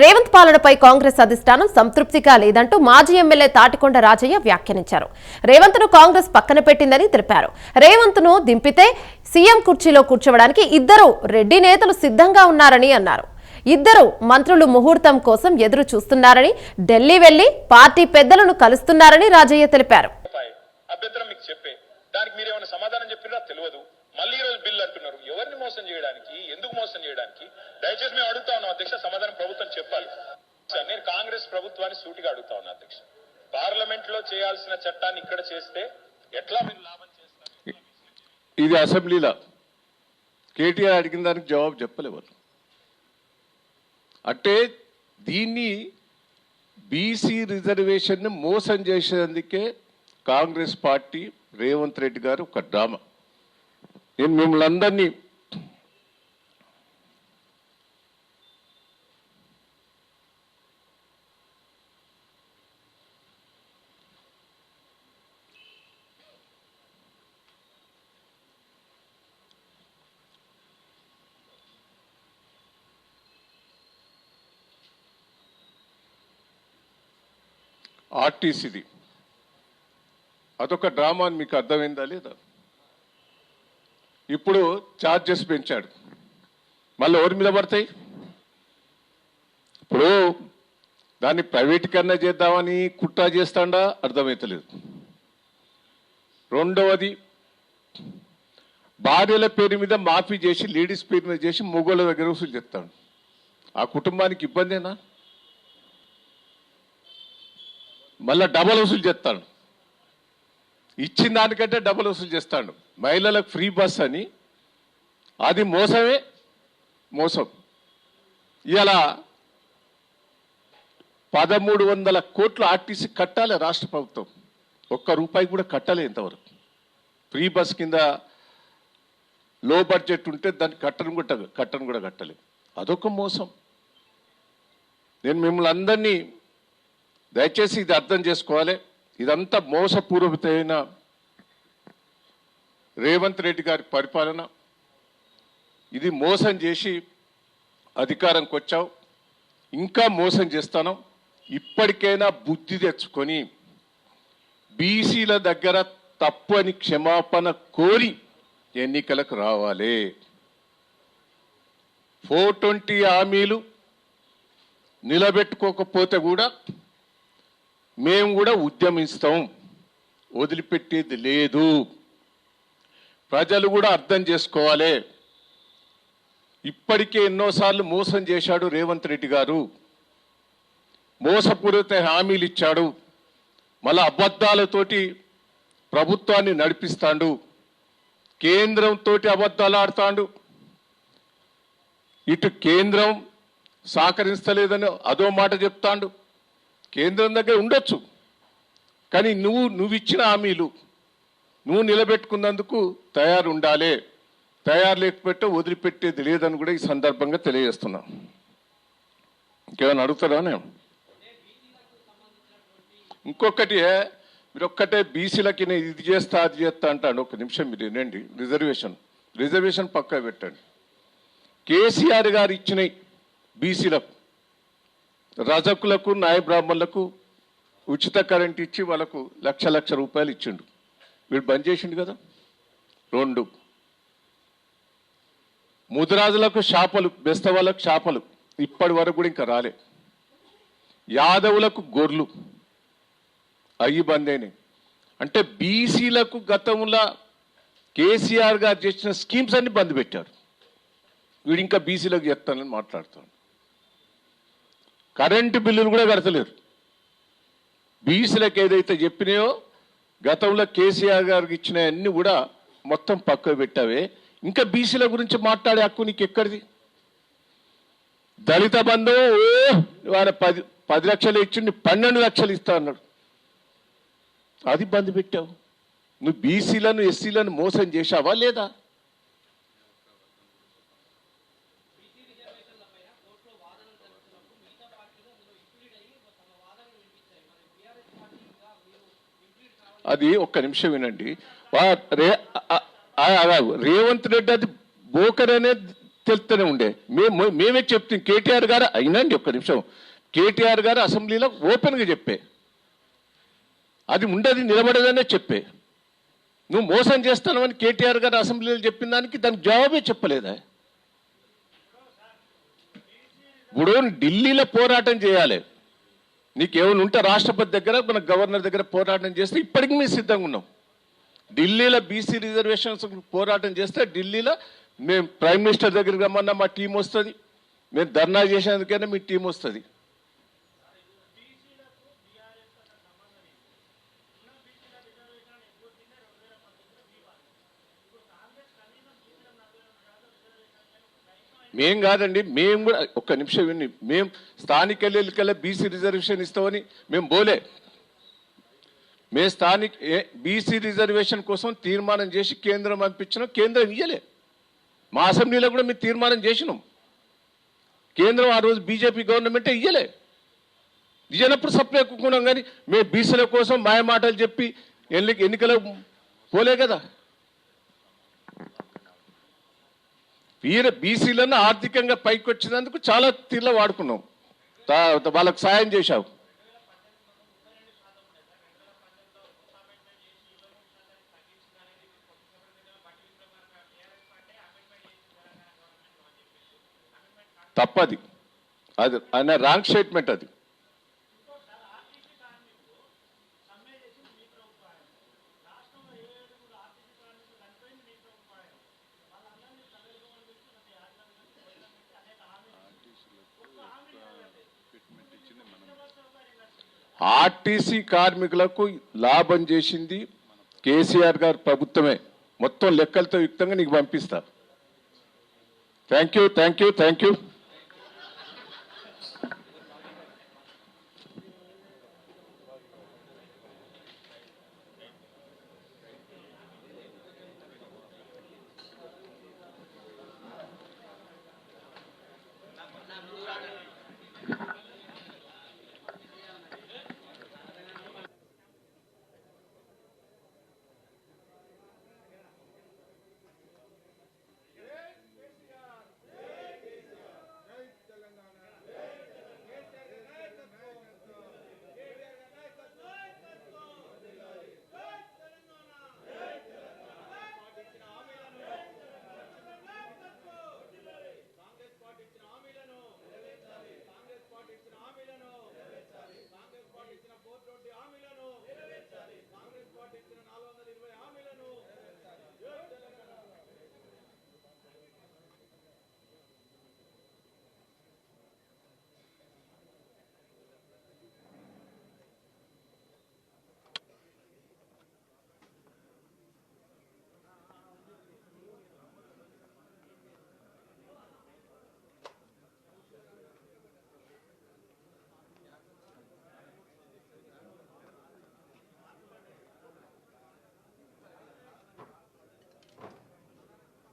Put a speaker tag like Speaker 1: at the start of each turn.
Speaker 1: రేవంత్ పాలనపై కాంగ్రెస్ అధిష్టానం సంతృప్తిగా లేదంటూ మాజీ ఎమ్మెల్యే తాటికొండ రాజయ్య వ్యాఖ్యానించారు. రేవంత్ను కాంగ్రెస్ పక్కన పెట్టిందని తెలిపారు. రేవంత్ను దింపితే సీఎం కుర్చీలో కూర్చోవడానికి ఇద్దరు రెడ్డి నేతలు సిద్ధంగా ఉన్నారని అన్నారు. ఇద్దరు మంత్రులు ముహూర్తం కోసం ఎదురు చూస్తున్నారని ఢిల్లీ వెళ్ళి పార్టీ పెద్దలను కలుస్తున్నారని రాజయ్య తెలిపారు.
Speaker 2: దానికి మీరు ఏమైనా సమాధానం చెప్పినా తెలియదు. మళ్ళీ ఈ రోజు బిల్లు అంటున్నారు. ఎవరిని మోసం చేయడానికి ఎందుకు మోసం చేయడానికి? దయచేసి మేము అడుగుతా ఉన్నాం అధ్యక్ష సమాధానం ప్రభుత్వం చెప్పాలి. సార్, నేను కాంగ్రెస్ ప్రభుత్వాన్ని సూటిగా అడుగుతా ఉన్నా అధ్యక్ష. పార్లమెంట్లో చేయాల్సిన చట్టాన్ని ఇక్కడ చేస్తే ఎట్లా మీరు లాభం చేస్తారు?
Speaker 3: ఇది అసెంబ్లీలో. కేటీఆర్ అడిగిన దానికి జవాబు చెప్పలేవారు. అంటే దీన్ని బీసీ రిజర్వేషన్ని మోసం చేసేందుకే కాంగ్రెస్ పార్టీ రేవంత్ రెడ్డి గారు ఒక డ్రామా. నేను మిమ్మల్ని అందరినీ ఆర్టీసీది అదొక డ్రామా అని మీకు అర్థమైందా లేదా? ఇప్పుడు ఛార్జెస్ పెంచాడు. మళ్ళీ ఎవరి మీద పడతాయి? ఇప్పుడు దాన్ని ప్రైవేటీకరణ చేద్దామని కుట్ర చేస్తాడా? అర్థమవుతలేదు రెండవది భార్యల పేరు మీద మాఫీ చేసి లేడీస్ పేరు మీద చేసి మొగోళ్ళ దగ్గర వసూలు చెప్తాడు ఆ కుటుంబానికి ఇబ్బందేనా? మళ్ళా డబల్ వసూలు చేస్తాడు. ఇచ్చిన దానికంటే డబల్ వసూలు చేస్తాడు. మహిళలకు ఫ్రీ బస్ అని. అది మోసమే మోసం. ఇలా పదమూడు వందల కోట్లు ఆర్టీసీ కట్టాలి రాష్ట్ర ప్రభుత్వం. ఒక్క రూపాయి కూడా కట్టాలి ఇంతవరకు. ఫ్రీ బస్ కింద లో బడ్జెట్ ఉంటే దాన్ని కట్టను కూడా కట్టను కూడా కట్టలేదు. అదొక మోసం. నేను మిమ్మల్ని అందరినీ దయచేసి ఇది అర్థం చేసుకోవాలి. ఇదంతా మోసపూర్వతమైన రేవంత్ రెడ్డి గారి పరిపాలన. ఇది మోసం చేసి అధికారంకి వచ్చావు. ఇంకా మోసం చేస్తాను. ఇప్పటికైనా బుద్ధి తెచ్చుకొని బీసీల దగ్గర తప్పు అని క్షమాపణ కోరి ఎన్నికలకు రావాలి. ఫోర్ ట్వంటీ హామీలు నిలబెట్టుకోకపోతే కూడా మేము కూడా ఉద్యమిస్తాం. వదిలిపెట్టేది లేదు. ప్రజలు కూడా అర్థం చేసుకోవాలి. ఇప్పటికే ఎన్నోసార్లు మోసం చేశాడు రేవంత్ రెడ్డి గారు. మోసపూరిత హామీలు ఇచ్చాడు. మళ్ళా అబద్ధాలతోటి ప్రభుత్వాన్ని నడిపిస్తాడు. కేంద్రంతో అబద్ధాలు ఆడతాడు. ఇటు కేంద్రం సహకరిస్తలేదని అదో మాట చెప్తాడు. కేంద్రం దగ్గర ఉండొచ్చు. కానీ నువ్వు నువ్వు ఇచ్చిన హామీలు నువ్వు నిలబెట్టుకున్నందుకు తయారు ఉండాలి తయారు లేకపోతే వదిలిపెట్టేది లేదని కూడా ఈ సందర్భంగా తెలియజేస్తున్నా. ఇంకేమైనా అడుగుతారా నేను ఇంకొకటి మీరు ఒక్కటే బీసీలకి నేను ఇది చేస్తా అది చేస్తా అంటాడు. ఒక నిమిషం మీరు వినండి. రిజర్వేషన్. రిజర్వేషన్ పక్కా పెట్టండి. కేసీఆర్ గారు ఇచ్చినాయి బీసీలకు. రజకులకు నాయ బ్రాహ్మణులకు ఉచిత కరెంట్ ఇచ్చి వాళ్ళకు లక్ష లక్ష రూపాయలు ఇచ్చిండు. వీడు బంద్ చేసిండు కదా? రెండు. ముదిరాజులకు చేపలు బెస్తవాళ్ళకు చేపలు ఇప్పటి వరకు కూడా ఇంకా రాలే. యాదవులకు గొర్రెలు అయ్యి బంద్ అయినాయి. అంటే బీసీలకు గతంలో కేసీఆర్ గారు చేసిన స్కీమ్స్ అన్ని బంద్ పెట్టారు. వీడు ఇంకా బీసీలకు చెప్తానని మాట్లాడుతాడు కరెంటు బిల్లులు కూడా కడతలేరు. బీసీలకు ఏదైతే చెప్పినాయో గతంలో కేసీఆర్ గారికి ఇచ్చిన అన్ని కూడా మొత్తం పక్కకు పెట్టావే. ఇంకా బీసీల గురించి మాట్లాడే హక్కు నీకు ఎక్కడిది దళిత బంధు ఓ ఆయన పది పది లక్షలు ఇచ్చిండి పన్నెండు లక్షలు ఇస్తా అన్నాడు. అది బంద్ పెట్టావు. నువ్వు బీసీలను ఎస్సీలను మోసం చేశావా లేదా? అది ఒక్క నిమిషం వినండి. వా- రే ఆ- రేవంత్ రెడ్డి అది బోకర్ అనే తెలుస్తూనే ఉండే. మేము మేమే చెప్తాం కేటీఆర్ గారు అయినండి ఒక్క నిమిషం. కేటీఆర్ గారు అసెంబ్లీలో ఓపెన్గా చెప్పే. అది ఉండేది నిలబడేదనే చెప్పే. నువ్వు మోసం చేస్తానని కేటీఆర్ గారు అసెంబ్లీలో చెప్పిన దానికి దానికి జవాబే చెప్పలేదా? ఇప్పుడు ఢిల్లీలో పోరాటం చేయాలి. నీకేమైనా ఉంటే రాష్ట్రపతి దగ్గర మన గవర్నర్ దగ్గర పోరాటం చేస్తే ఇప్పటికి మేము సిద్ధంగా ఉన్నాం. ఢిల్లీలో బీసీ రిజర్వేషన్స్ పోరాటం చేస్తే ఢిల్లీలో మేము ప్రైమ్ మినిస్టర్ దగ్గరికి రమ్మన్నా మా టీం వస్తుంది. మేము ధర్నా చేసేందుకైనా మీ టీం వస్తుంది. మేం కాదండి మేము కూడా ఒక్క నిమిషం విని మేము స్థానిక ఎన్నికల్లో బీసీ రిజర్వేషన్ ఇస్తామని మేము పోలే మేము స్థానిక బీసీ రిజర్వేషన్ కోసం తీర్మానం చేసి కేంద్రం పంపించినాం కేంద్రం ఇయ్యలే. మా అసెంబ్లీలో కూడా మేము తీర్మానం చేసినాం. కేంద్రం ఆ రోజు బీజేపీ గవర్నమెంటే ఇయ్యలే. ఇయ్యనప్పుడు సప్లై ఎక్కుకున్నాం కానీ మేము బీసీల కోసం మాయ మాటలు చెప్పి ఎన్ని ఎన్నికలు పోలే కదా. వీర బీసీలను ఆర్థికంగా పైకి వచ్చినందుకు చాలా తీర్ల వాడుకున్నాం. తా- వాళ్ళకు సాయం చేశావు. తప్పది. అది ఆయన రాంగ్ స్టేట్మెంట్ అది. ఆర్టీసీ కార్మికులకు లాభం చేసింది కేసీఆర్ గారు ప్రభుత్వమే. మొత్తం లెక్కలతో యుక్తంగా నీకు పంపిస్తా. Thank you thank you thank you